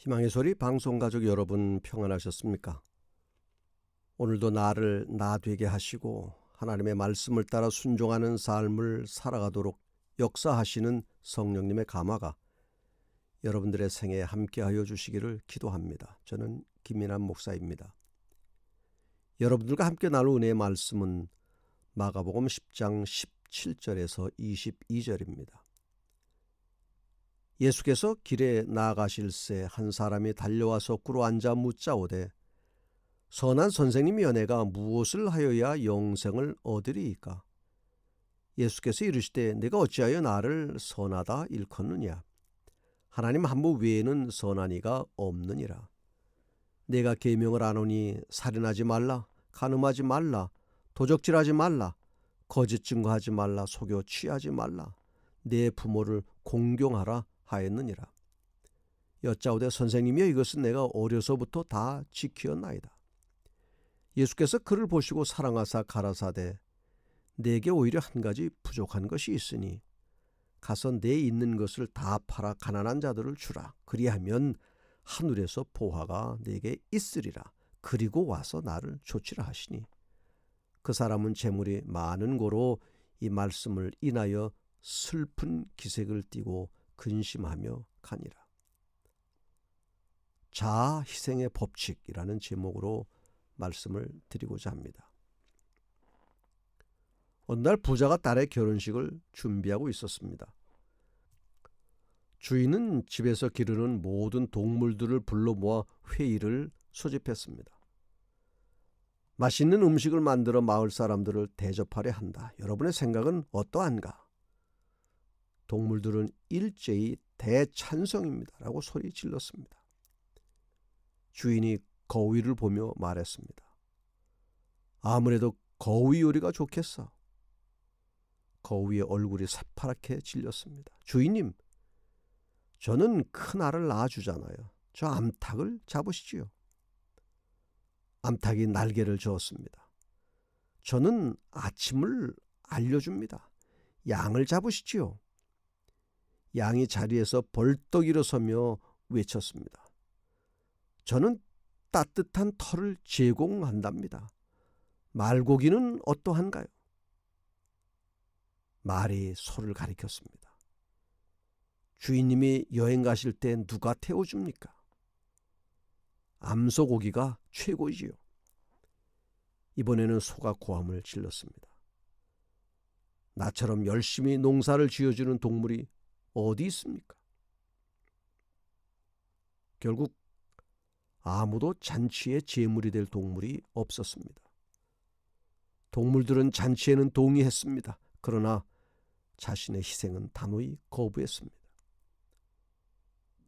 희망의 소리 방송 가족 여러분 평안하셨습니까? 오늘도 나를 나 되게 하시고 하나님의 말씀을 따라 순종하는 삶을 살아가도록 역사하시는 성령님의 감화가 여러분들의 생에 함께하여 주시기를 기도합니다. 저는 김민환 목사입니다. 여러분들과 함께 나눌 은혜의 말씀은 마가복음 10장 17절에서 22절입니다. 예수께서 길에 나아가실새 한 사람이 달려와서 꿇어 앉아 묻자오되 선한 선생님 연애가 무엇을 하여야 영생을 얻으리이까? 예수께서 이르시되 내가 어찌하여 나를 선하다 일컫느냐? 하나님 한 분 외에는 선한 이가 없느니라. 내가 계명을 안오니 살인하지 말라, 간음하지 말라, 도적질하지 말라, 거짓 증거하지 말라, 속여 취하지 말라, 내 부모를 공경하라 하였느니라. 여짜오되 선생님이여 이것은 내가 어려서부터 다 지키었나이다. 예수께서 그를 보시고 사랑하사 가라사대 내게 오히려 한 가지 부족한 것이 있으니 가서 내 있는 것을 다 팔아 가난한 자들을 주라. 그리하면 하늘에서 보화가 내게 있으리라. 그리고 와서 나를 조치라 하시니 그 사람은 재물이 많은 고로 이 말씀을 인하여 슬픈 기색을 띠고 근심하며 가니라. 자아 희생의 법칙이라는 제목으로 말씀을 드리고자 합니다. 어느 날 부자가 딸의 결혼식을 준비하고 있었습니다. 주인은 집에서 기르는 모든 동물들을 불러 모아 회의를 소집했습니다. 맛있는 음식을 만들어 마을 사람들을 대접하려 한다. 여러분의 생각은 어떠한가? 동물들은 일제히 대찬성입니다. 라고 소리 질렀습니다. 주인이 거위를 보며 말했습니다. 아무래도 거위 요리가 좋겠어. 거위의 얼굴이 새파랗게 질렸습니다. 주인님, 저는 큰 알을 낳아주잖아요. 저 암탉을 잡으시지요. 암탉이 날개를 저었습니다. 저는 아침을 알려줍니다. 양을 잡으시지요. 양이 자리에서 벌떡 일어서며 외쳤습니다. 저는 따뜻한 털을 제공한답니다. 말고기는 어떠한가요? 말이 소를 가리켰습니다. 주인님이 여행 가실 때 누가 태워줍니까? 암소고기가 최고지요. 이번에는 소가 고함을 질렀습니다. 나처럼 열심히 농사를 지어주는 동물이 어디 있습니까? 결국 아무도 잔치의 제물이 될 동물이 없었습니다. 동물들은 잔치에는 동의했습니다. 그러나 자신의 희생은 단호히 거부했습니다.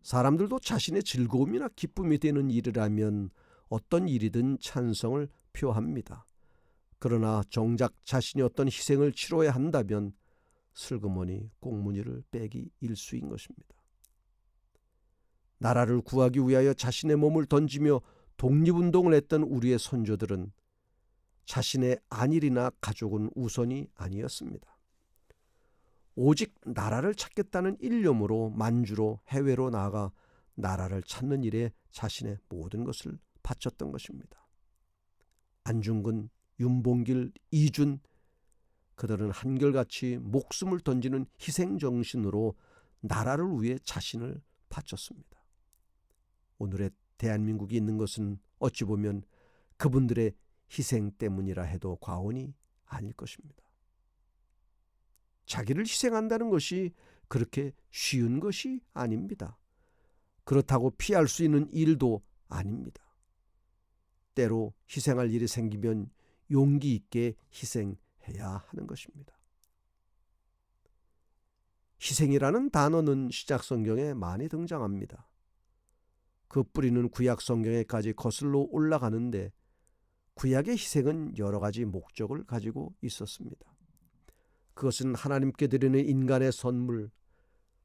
사람들도 자신의 즐거움이나 기쁨이 되는 일이라면 어떤 일이든 찬성을 표합니다. 그러나 정작 자신이 어떤 희생을 치러야 한다면 슬그머니 꽁무니를 빼기 일수인 것입니다. 나라를 구하기 위하여 자신의 몸을 던지며 독립운동을 했던 우리의 선조들은 자신의 안일이나 가족은 우선이 아니었습니다. 오직 나라를 찾겠다는 일념으로 만주로 해외로 나가 나라를 찾는 일에 자신의 모든 것을 바쳤던 것입니다. 안중근, 윤봉길, 이준 그들은 한결같이 목숨을 던지는 희생 정신으로 나라를 위해 자신을 바쳤습니다. 오늘의 대한민국이 있는 것은 어찌 보면 그분들의 희생 때문이라 해도 과언이 아닐 것입니다. 자기를 희생한다는 것이 그렇게 쉬운 것이 아닙니다. 그렇다고 피할 수 있는 일도 아닙니다. 때로 희생할 일이 생기면 용기 있게 희생 해야 하는 것입니다. 희생이라는 단어는 시작 성경에 많이 등장합니다. 그 뿌리는 구약 성경에까지 거슬러 올라가는데 구약의 희생은 여러 가지 목적을 가지고 있었습니다. 그것은 하나님께 드리는 인간의 선물,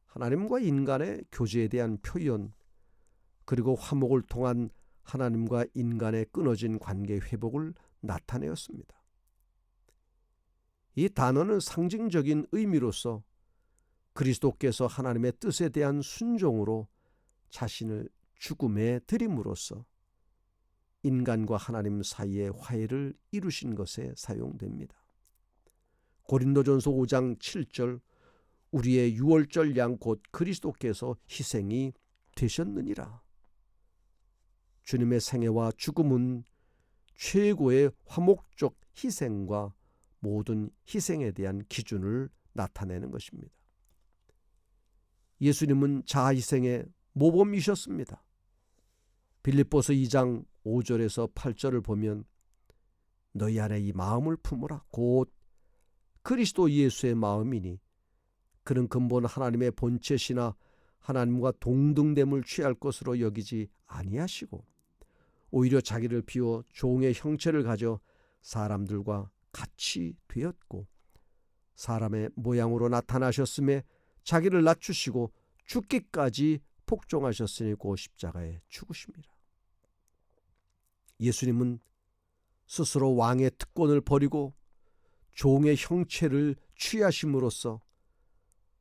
하나님과 인간의 교제에 대한 표현, 그리고 화목을 통한 하나님과 인간의 끊어진 관계 회복을 나타내었습니다. 이 단어는 상징적인 의미로서 그리스도께서 하나님의 뜻에 대한 순종으로 자신을 죽음에 들임으로써 인간과 하나님 사이의 화해를 이루신 것에 사용됩니다. 고린도전서 5장 7절 우리의 유월절 양 곧 그리스도께서 희생이 되셨느니라. 주님의 생애와 죽음은 최고의 화목적 희생과 모든 희생에 대한 기준을 나타내는 것입니다. 예수님은 자희생의 모범이셨습니다. 빌립보서 2장 5절에서 8절을 보면 너희 안에 이 마음을 품으라 곧 그리스도 예수의 마음이니 그는 근본 하나님의 본체시나 하나님과 동등됨을 취할 것으로 여기지 아니하시고 오히려 자기를 비워 종의 형체를 가져 사람들과 같이 되었고 사람의 모양으로 나타나셨음에 자기를 낮추시고 죽기까지 복종하셨으니 고 십자가에 죽으십니다. 예수님은 스스로 왕의 특권을 버리고 종의 형체를 취하심으로써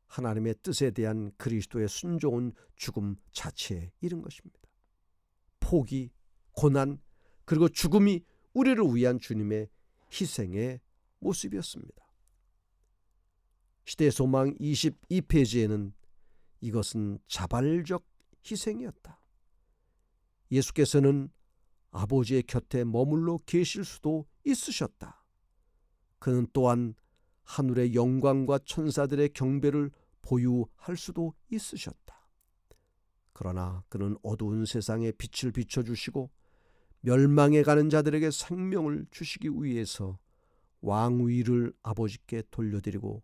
하나님의 뜻에 대한 그리스도의 순종은 죽음 자체에 이른 것입니다. 포기, 고난, 그리고 죽음이 우리를 위한 주님의 희생의 모습이었습니다. 시대 소망 22페이지에는 이것은 자발적 희생이었다. 예수께서는 아버지의 곁에 머물러 계실 수도 있으셨다. 그는 또한 하늘의 영광과 천사들의 경배를 보유할 수도 있으셨다. 그러나 그는 어두운 세상에 빛을 비춰주시고 멸망해 가는 자들에게 생명을 주시기 위해서 왕위를 아버지께 돌려드리고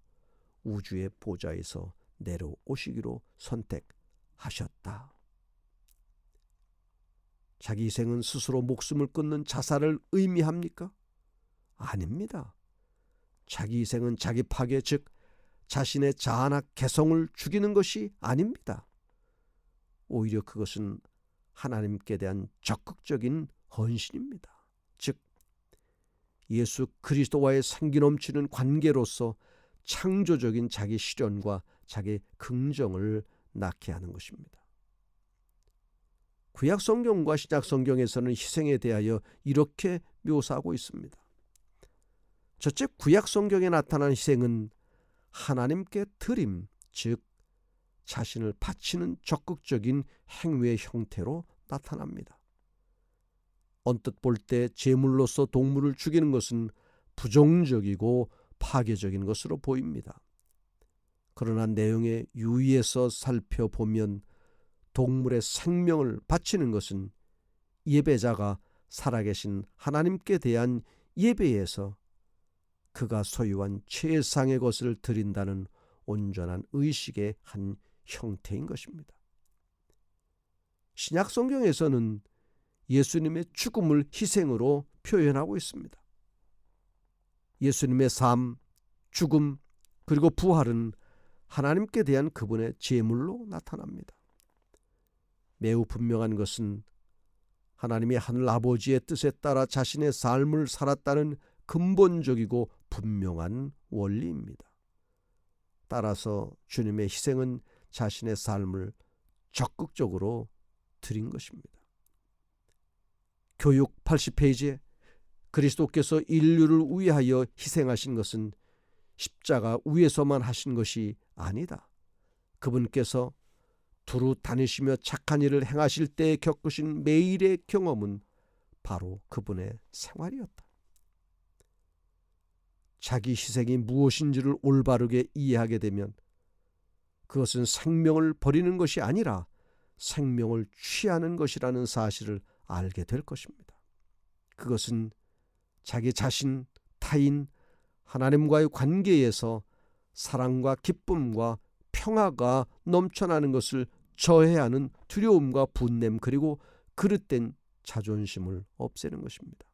우주의 보좌에서 내려오시기로 선택하셨다. 자기 희생은 스스로 목숨을 끊는 자살을 의미합니까? 아닙니다. 자기 희생은 자기 파괴 즉 자신의 자아나 개성을 죽이는 것이 아닙니다. 오히려 그것은 하나님께 대한 적극적인 헌신입니다. 즉 예수 그리스도와의 생기 넘치는 관계로서 창조적인 자기 실현과 자기 긍정을 낳게 하는 것입니다. 구약 성경과 신약 성경에서는 희생에 대하여 이렇게 묘사하고 있습니다. 첫째 구약 성경에 나타난 희생은 하나님께 드림, 즉 자신을 바치는 적극적인 행위의 형태로 나타납니다. 언뜻 볼 때 제물로서 동물을 죽이는 것은 부정적이고 파괴적인 것으로 보입니다. 그러나 내용의 유의해서 살펴보면 동물의 생명을 바치는 것은 예배자가 살아계신 하나님께 대한 예배에서 그가 소유한 최상의 것을 드린다는 온전한 의식의 한 형태인 것입니다. 신약 성경에서는 예수님의 죽음을 희생으로 표현하고 있습니다. 예수님의 삶, 죽음, 그리고 부활은 하나님께 대한 그분의 제물로 나타납니다. 매우 분명한 것은 하나님이 하늘 아버지의 뜻에 따라 자신의 삶을 살았다는 근본적이고 분명한 원리입니다. 따라서 주님의 희생은 자신의 삶을 적극적으로 드린 것입니다. 교육 80페이지에 그리스도께서 인류를 위하여 희생하신 것은 십자가 위에서만 하신 것이 아니다. 그분께서 두루 다니시며 착한 일을 행하실 때 겪으신 매일의 경험은 바로 그분의 생활이었다. 자기 희생이 무엇인지를 올바르게 이해하게 되면 그것은 생명을 버리는 것이 아니라 생명을 취하는 것이라는 사실을 알게 될 것입니다. 그것은 자기 자신, 타인, 하나님과의 관계에서 사랑과 기쁨과 평화가 넘쳐나는 것을 저해하는 두려움과 분냄 그리고 그릇된 자존심을 없애는 것입니다.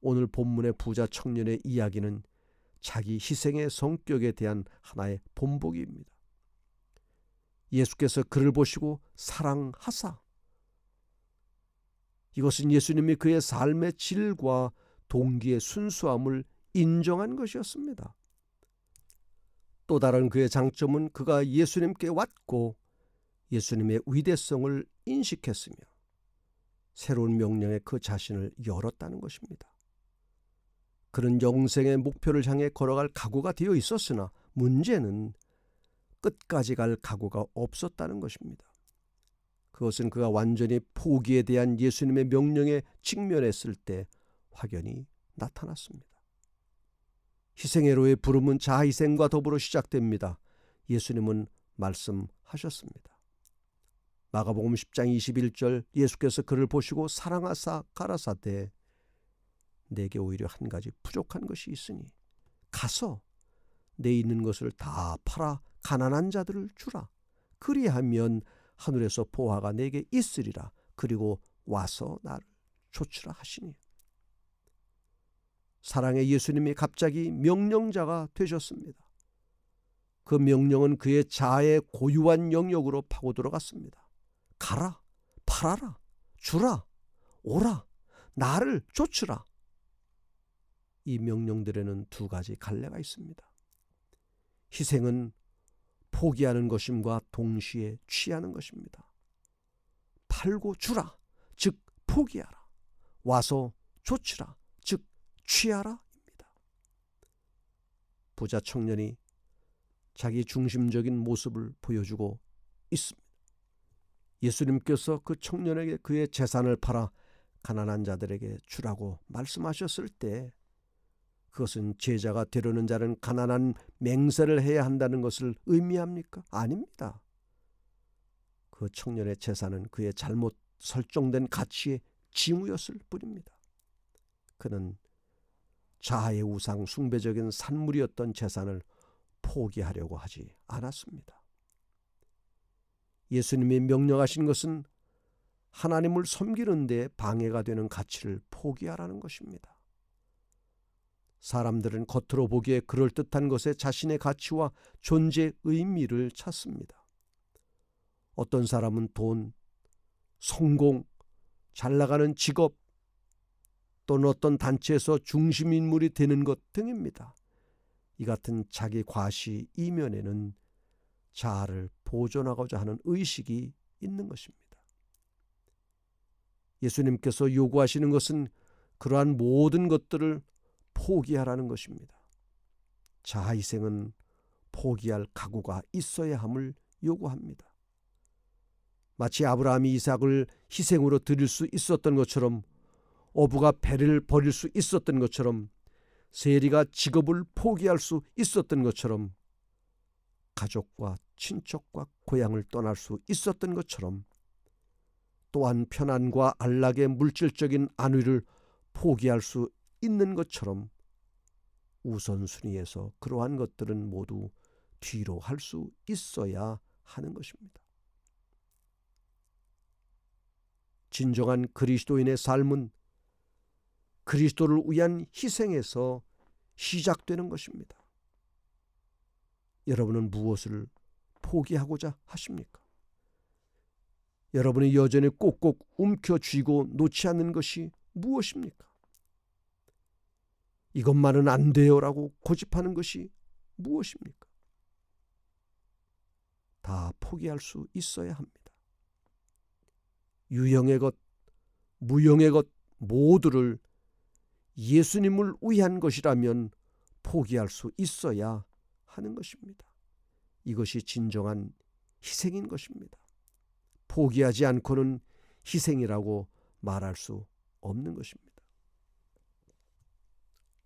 오늘 본문의 부자 청년의 이야기는 자기 희생의 성격에 대한 하나의 본보기입니다. 예수께서 그를 보시고 사랑하사 이것은 예수님이 그의 삶의 질과 동기의 순수함을 인정한 것이었습니다. 또 다른 그의 장점은 그가 예수님께 왔고 예수님의 위대성을 인식했으며 새로운 명령에 그 자신을 열었다는 것입니다. 그는 영생의 목표를 향해 걸어갈 각오가 되어 있었으나 문제는 끝까지 갈 각오가 없었다는 것입니다. 그것은 그가 완전히 포기에 대한 예수님의 명령에 직면했을 때 확연히 나타났습니다. 희생애로의 부름은 자희생과 더불어 시작됩니다. 예수님은 말씀하셨습니다. 마가복음 10장 21절 예수께서 그를 보시고 사랑하사 가라사대 내게 오히려 한 가지 부족한 것이 있으니 가서 내 있는 것을 다 팔아 가난한 자들을 주라. 그리하면 하늘에서 보화가 내게 있으리라. 그리고 와서 나를 조치라 하시니. 사랑의 예수님이 갑자기 명령자가 되셨습니다. 그 명령은 그의 자아의 고유한 영역으로 파고 들어갔습니다. 가라, 팔아라, 주라, 오라, 나를 쫓으라. 이 명령들에는 두 가지 갈래가 있습니다. 희생은 포기하는 것임과 동시에 취하는 것입니다. 팔고 주라, 즉 포기하라. 와서 쫓으라, 즉 취하라입니다. 부자 청년이 자기 중심적인 모습을 보여주고 있습니다. 예수님께서 그 청년에게 그의 재산을 팔아 가난한 자들에게 주라고 말씀하셨을 때 그것은 제자가 되려는 자는 가난한 맹세를 해야 한다는 것을 의미합니까? 아닙니다. 그 청년의 재산은 그의 잘못 설정된 가치의 징후였을 뿐입니다. 그는 자아의 우상 숭배적인 산물이었던 재산을 포기하려고 하지 않았습니다. 예수님이 명령하신 것은 하나님을 섬기는 데 방해가 되는 가치를 포기하라는 것입니다. 사람들은 겉으로 보기에 그럴듯한 것에 자신의 가치와 존재 의미를 찾습니다. 어떤 사람은 돈, 성공, 잘 나가는 직업, 또는 어떤 단체에서 중심 인물이 되는 것 등입니다. 이 같은 자기 과시 이면에는 자아를 보존하고자 하는 의식이 있는 것입니다. 예수님께서 요구하시는 것은 그러한 모든 것들을 포기하라는 것입니다. 자아 희생은 포기할 각오가 있어야 함을 요구합니다. 마치 아브라함이 이삭을 희생으로 드릴 수 있었던 것처럼 어부가 배를 버릴 수 있었던 것처럼 세리가 직업을 포기할 수 있었던 것처럼 가족과 친척과 고향을 떠날 수 있었던 것처럼 또한 편안과 안락의 물질적인 안위를 포기할 수 있는 것처럼 우선순위에서 그러한 것들은 모두 뒤로 할 수 있어야 하는 것입니다. 진정한 그리스도인의 삶은 그리스도를 위한 희생에서 시작되는 것입니다. 여러분은 무엇을 포기하고자 하십니까? 여러분이 여전히 꼭꼭 움켜쥐고 놓지 않는 것이 무엇입니까? 이것만은 안 돼요라고 고집하는 것이 무엇입니까? 다 포기할 수 있어야 합니다. 유형의 것, 무형의 것 모두를 예수님을 위한 것이라면 포기할 수 있어야 하는 것입니다. 이것이 진정한 희생인 것입니다. 포기하지 않고는 희생이라고 말할 수 없는 것입니다.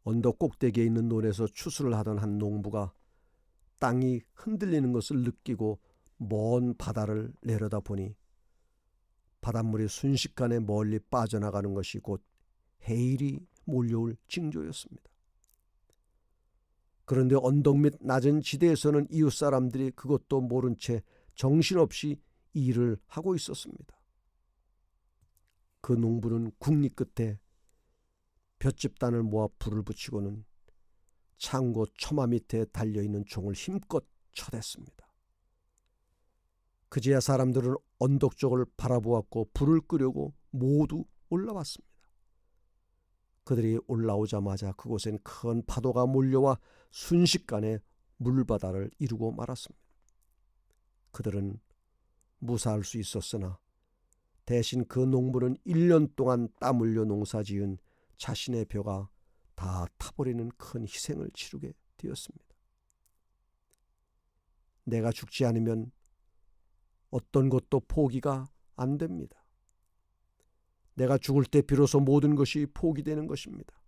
언덕 꼭대기에 있는 논에서 추수를 하던 한 농부가 땅이 흔들리는 것을 느끼고 먼 바다를 내려다 보니 바닷물이 순식간에 멀리 빠져나가는 것이 곧 해일이 몰려올 징조였습니다. 그런데 언덕 밑 낮은 지대에서는 이웃 사람들이 그것도 모른 채 정신없이 일을 하고 있었습니다. 그 농부는 국리 끝에 볏집단을 모아 불을 붙이고는 창고 처마 밑에 달려있는 종을 힘껏 쳐댔습니다. 그제야 사람들은 언덕 쪽을 바라보았고 불을 끄려고 모두 올라왔습니다. 그들이 올라오자마자 그곳엔 큰 파도가 몰려와 순식간에 물바다를 이루고 말았습니다. 그들은 무사할 수 있었으나 대신 그 농부는 1년 동안 땀 흘려 농사 지은 자신의 벼가 다 타버리는 큰 희생을 치르게 되었습니다. 내가 죽지 않으면 어떤 것도 포기가 안 됩니다. 내가 죽을 때 비로소 모든 것이 포기되는 것입니다.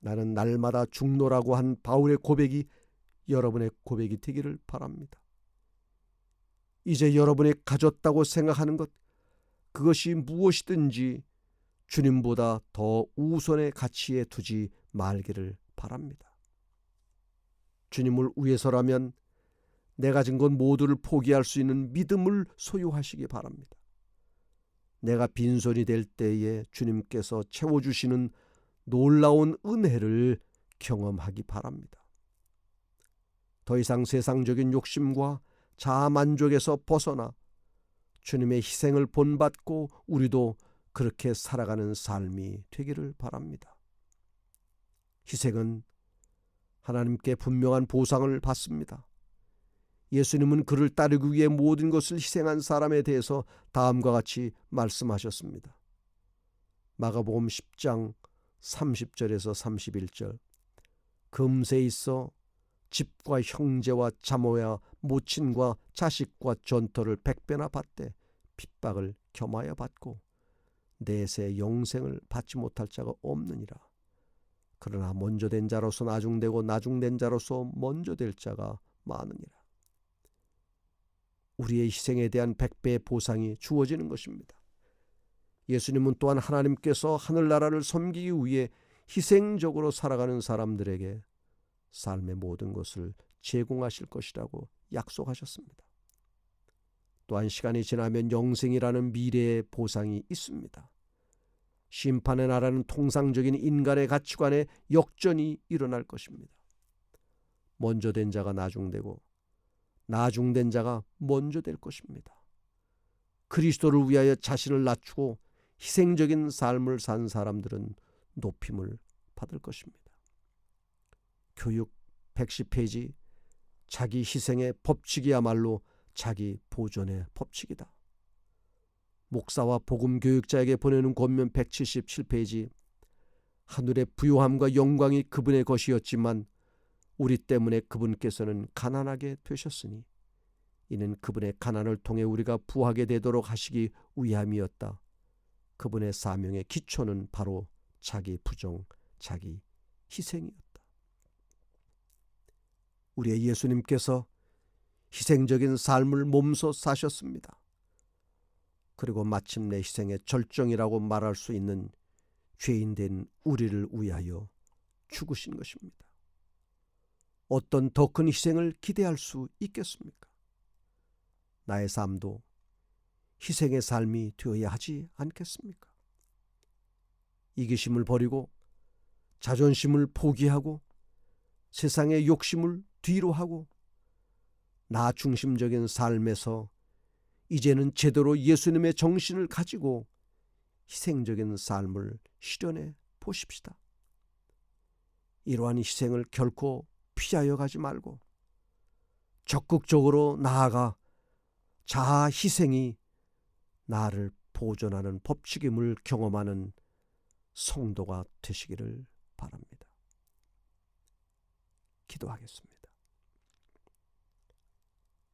나는 날마다 죽노라고 한 바울의 고백이 여러분의 고백이 되기를 바랍니다. 이제 여러분이 가졌다고 생각하는 것, 그것이 무엇이든지 주님보다 더 우선의 가치에 두지 말기를 바랍니다. 주님을 위해서라면 내가 진 것 모두를 포기할 수 있는 믿음을 소유하시기 바랍니다. 내가 빈손이 될 때에 주님께서 채워주시는 놀라운 은혜를 경험하기 바랍니다. 더 이상 세상적인 욕심과 자만족에서 벗어나 주님의 희생을 본받고 우리도 그렇게 살아가는 삶이 되기를 바랍니다. 희생은 하나님께 분명한 보상을 받습니다. 예수님은 그를 따르기 위해 모든 것을 희생한 사람에 대해서 다음과 같이 말씀하셨습니다. 마가복음 10장 30절에서 31절 금세 있어 집과 형제와 자모와 모친과 자식과 전터를 백배나 받되 핍박을 겸하여 받고 내세 영생을 받지 못할 자가 없느니라. 그러나 먼저 된 자로서 나중되고 나중된 자로서 먼저 될 자가 많으니라. 우리의 희생에 대한 백배의 보상이 주어지는 것입니다. 예수님은 또한 하나님께서 하늘나라를 섬기기 위해 희생적으로 살아가는 사람들에게 삶의 모든 것을 제공하실 것이라고 약속하셨습니다. 또한 시간이 지나면 영생이라는 미래의 보상이 있습니다. 심판의 나라는 통상적인 인간의 가치관에 역전이 일어날 것입니다. 먼저 된 자가 나중되고 나중된 자가 먼저 될 것입니다. 그리스도를 위하여 자신을 낮추고 희생적인 삶을 산 사람들은 높임을 받을 것입니다. 교육 110페이지 자기 희생의 법칙이야말로 자기 보존의 법칙이다. 목사와 복음 교육자에게 보내는 권면 177페이지 하늘의 부요함과 영광이 그분의 것이었지만 우리 때문에 그분께서는 가난하게 되셨으니 이는 그분의 가난을 통해 우리가 부하게 되도록 하시기 위함이었다. 그분의 사명의 기초는 바로 자기 부정, 자기 희생이었다. 우리의 예수님께서 희생적인 삶을 몸소 사셨습니다. 그리고 마침내 희생의 절정이라고 말할 수 있는 죄인 된 우리를 위하여 죽으신 것입니다. 어떤 더 큰 희생을 기대할 수 있겠습니까? 나의 삶도 희생의 삶이 되어야 하지 않겠습니까? 이기심을 버리고 자존심을 포기하고 세상의 욕심을 뒤로 하고 나 중심적인 삶에서 이제는 제대로 예수님의 정신을 가지고 희생적인 삶을 실현해 보십시다. 이러한 희생을 결코 피하여 가지 말고 적극적으로 나아가 자아 희생이 나를 보존하는 법칙임을 경험하는 성도가 되시기를 바랍니다. 기도하겠습니다.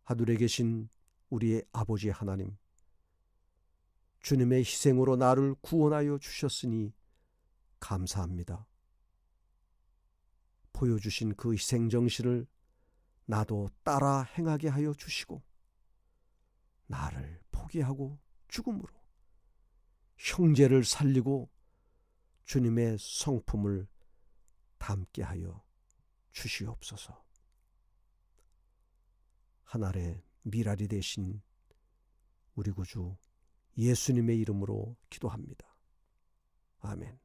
하늘에 계신 우리의 아버지 하나님, 주님의 희생으로 나를 구원하여 주셨으니 감사합니다. 보여주신 그 희생 정신을 나도 따라 행하게 하여 주시고, 나를 포기하고 죽음으로 형제를 살리고 주님의 성품을 담게 하여 주시옵소서. 하늘의 미랄이 되신 우리 구주 예수님의 이름으로 기도합니다. 아멘.